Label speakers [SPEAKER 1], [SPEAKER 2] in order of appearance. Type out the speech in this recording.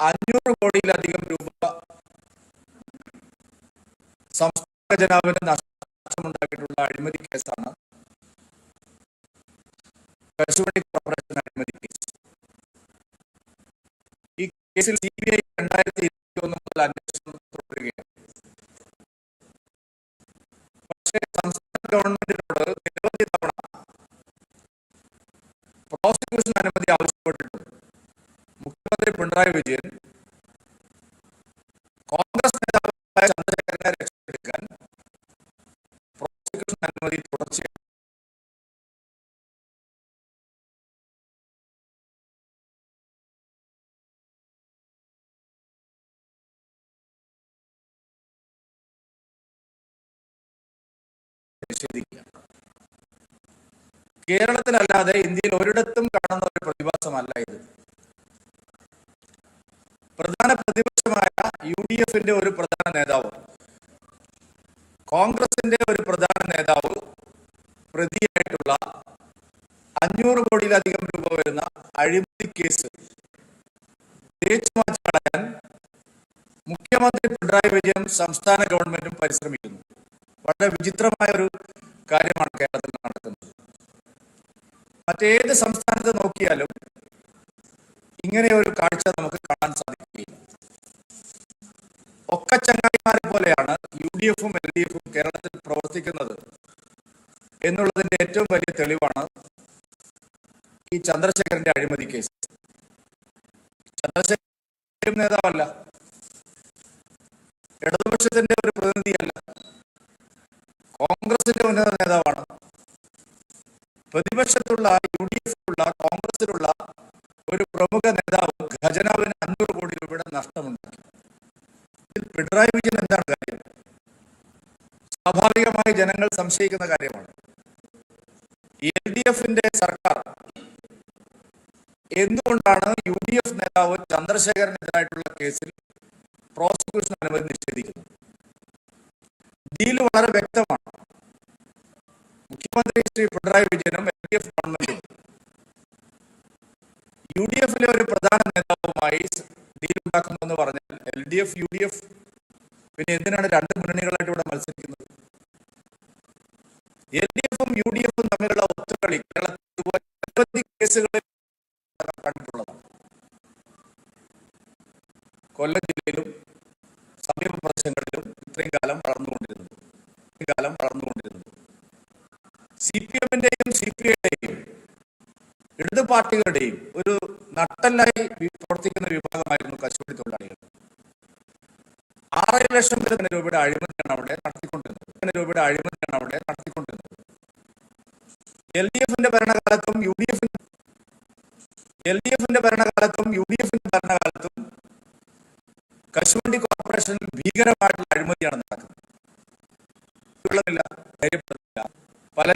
[SPEAKER 1] അഞ്ഞൂറ് കോടിയിലധികം രൂപ സംസ്ഥാന ഖജനാവിന് നഷ്ടമുണ്ടാക്കിയിട്ടുള്ള അഴിമതി കേസാണ് കശുവണ്ടി കോർപ്പറേഷൻ അഴിമതി കേസ്. ഈ കേസിൽ സി ബി ഐ രണ്ടായിരത്തി ഇരുപത്തി ഒന്ന് മുതൽ അന്വേഷണം തുടരുകയാണ്. പക്ഷേ സംസ്ഥാന ഗവൺമെന്റിനോട് മുഖ്യമന്ത്രി പിണറായി വിജയൻ കോൺഗ്രസ് നേതാവായ ചന്ദ്രശേഖരനെ രക്ഷപ്പെടുക്കാൻ പ്രോസിക്യൂഷൻ അനുമതി തുടർച്ചയായി. കേരളത്തിലല്ലാതെ ഇന്ത്യയിൽ ഒരിടത്തും കാണുന്ന ഒരു പ്രതിഭാസമല്ല ഇത്. പ്രധാന പ്രതിപക്ഷമായ യു ഡി എഫിന്റെ ഒരു പ്രധാന നേതാവ്. കോൺഗ്രസിന്റെ ഒരു പ്രധാന നേതാവ് പ്രതിയായിട്ടുള്ള അഞ്ഞൂറ് കോടിയിലധികം രൂപ വരുന്ന അഴിമതി കേസ്. തേച്ചു മുഖ്യമന്ത്രി പിണറായി വിജയൻ സംസ്ഥാന ഗവൺമെന്റും പരിശ്രമിക്കുന്നു. വളരെ വിചിത്രമായ ഒരു കാര്യമാണ് കേരളത്തിൽ നടക്കുന്നത്. മറ്റേത് സംസ്ഥാനത്ത് നോക്കിയാലും ഇങ്ങനെ ഒരു കാഴ്ച നമുക്ക് കാണാൻ സാധിക്കുകയില്ല ഒക്കെ ചങ്ങായിമാരെ പോലെയാണ് യു ഡി എഫും എൽ ഡി എഫും കേരളത്തിൽ പ്രവർത്തിക്കുന്നത്. എന്നുള്ളതിന്റെ ഏറ്റവും വലിയ തെളിവാണ് ഈ ചന്ദ്രശേഖരന്റെ അഴിമതി കേസ്. ചന്ദ്രശേഖരൻ നേതാവല്ല. ഇടതുപക്ഷത്തിന്റെ ഒരു പ്രതിനിധിയല്ല. കോൺഗ്രസിന്റെ ഉന്നത നേതാവാണ്. പ്രതിപക്ഷത്തുള്ള യു ഡി എഫിലുള്ള കോൺഗ്രസിലുള്ള ഒരു പ്രമുഖ നേതാവ് ഖജനാവിന് അഞ്ഞൂറ് കോടി രൂപയുടെ നഷ്ടമുണ്ടാക്കി. പിണറായി വിജയൻ എന്താണ് കാര്യം? സ്വാഭാവികമായി ജനങ്ങൾ സംശയിക്കുന്ന കാര്യമാണ്. എൽ ഡി എഫിന്റെ സർക്കാർ എന്തുകൊണ്ടാണ് യു ഡി എഫ് നേതാവ് ചന്ദ്രശേഖരനെതിരായിട്ടുള്ള കേസിൽ പ്രോസിക്യൂഷൻ അനുമതി നിഷേധിക്കുന്നത്? ഡീൽ വളരെ വ്യക്തമാണ്. മുഖ്യമന്ത്രി ശ്രീ പിണറായി വിജയനും എൽ ഡി എഫ് ഗവൺമെന്റും യു ഡി എഫിലെ ഒരു പ്രധാന നേതാവുമായി ഡീൽ ഉണ്ടാക്കുമെന്ന് പറഞ്ഞാൽ L D F U D F പിന്നെ എന്തിനാണ് രണ്ട് മുന്നണികളായിട്ട് ഇവിടെ മത്സരിക്കുന്നത്? എൽ ഡി എഫും യു ഡി എഫും തമ്മിലുള്ള ഒത്തുകളി കേരളത്തിൽ നിരവധി കേസുകളിൽ കണ്ടിട്ടുള്ളതാണ് കൊല്ലം ജില്ലയിലും സമീപ പ്രദേശങ്ങളിലും ഇത്രയും കാലം വളർന്നുകൊണ്ടിരുന്നത്. ഇത്രയും കാലം വളർന്നുകൊണ്ടിരുന്നത്. സി പി എമ്മിന്റെയും സി പി ഐയുടെയും ഇടതു പാർട്ടികളുടെയും ഒരു നട്ടല്ലായി പ്രവർത്തിക്കുന്ന വിഭാഗമായിരുന്നു കശുവണ്ടി തൊഴിലാളികൾ. ആറര ലക്ഷം രൂപയുടെ അഴിമതിയാണ് അവിടെ നടത്തിക്കൊണ്ടിരുന്നത്. രൂപയുടെ അഴിമതിയാണ് അവിടെ എൽ ഡി എഫിന്റെ ഭരണകാലത്തും യു ഡി എഫിന്റെ എൽ ഡി എഫിന്റെ ഭരണകാലത്തും യു ഡി എഫിന്റെ ഭരണകാലത്തും കശുവണ്ടി കോർപ്പറേഷനിൽ ഭീകരമായിട്ടുള്ള അഴിമതിയാണ് നടക്കുന്നത്. വെള്ളമില്ല